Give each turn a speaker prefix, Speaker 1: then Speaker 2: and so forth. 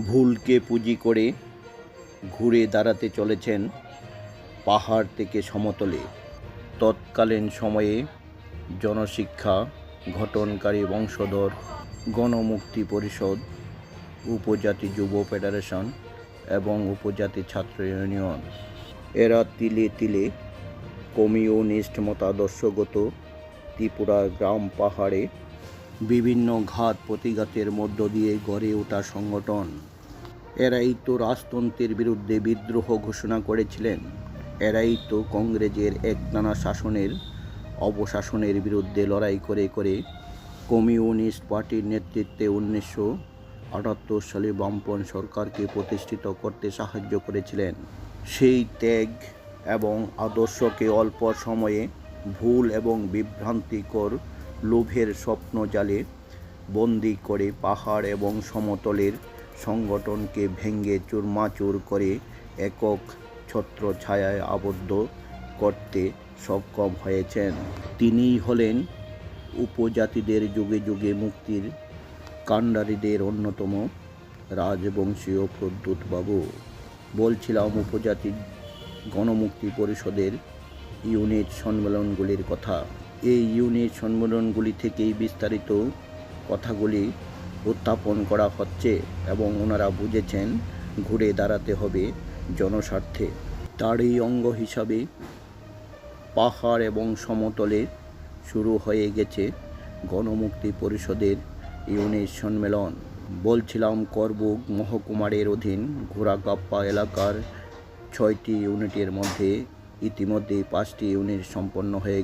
Speaker 1: ভুলকে পুঁজি করে ঘুরে দাঁড়াতে চলেছেন পাহাড় থেকে সমতলে। তৎকালীন সময়ে জনশিক্ষা গঠনকারী বংশধর, গণমুক্তি পরিষদ, উপজাতি যুব ফেডারেশন এবং উপজাতি ছাত্র ইউনিয়ন। এরা তিলে তিলে কমিউনিস্ট মতাদর্শগত ত্রিপুরা গ্রাম পাহাড়ে বিভিন্ন ঘাত প্রতিঘাতের মধ্য দিয়ে গড়ে ওঠা সংগঠন। এরাই তো রাজতন্ত্রের বিরুদ্ধে বিদ্রোহ ঘোষণা করেছিলেন। এরাই তো কংগ্রেসের একটানা শাসনের, অবশাসনের বিরুদ্ধে লড়াই করে করে কমিউনিস্ট পার্টির নেতৃত্বে উনিশশো আটাত্তর সালে বামপন সরকারকে প্রতিষ্ঠিত করতে সাহায্য করেছিলেন। সেই ত্যাগ এবং আদর্শকে অল্প সময়ে ভুল এবং বিভ্রান্তিকর লোভের স্বপ্ন জালে বন্দি করে পাহাড় এবং সমতলের সংগঠনকে ভেঙে চুরমাচুর করে একক ছত্র ছায়ায় আবদ্ধ করতে সক্ষম হয়েছেন। তিনিই হলেন উপজাতিদের যুগে যুগে মুক্তির কাণ্ডারীদের অন্যতম রাজবংশীয় প্রদ্যুৎ বাবু বলছিলাম উপজাতি গণমুক্তি পরিষদের ইউনিট সম্মেলনগুলির কথা। এই ইউনিট সম্মেলনগুলি থেকেই বিস্তারিত কথাগুলি উত্থাপন করা হচ্ছে এবং ওনারা বুঝেছেন ঘুরে দাঁড়াতে হবে জনস্বার্থে। তারই অঙ্গ হিসাবে পাহাড় এবং সমতলে শুরু হয়ে গেছে গণমুক্তি পরিষদের ইউনিট সম্মেলন। বলছিলাম করবুক মহকুমারের অধীন ঘোড়াকাপ্পা এলাকার ছয়টি ইউনিটের মধ্যে ইতিমধ্যে পাঁচটি ইউনিট সম্পন্ন হয়ে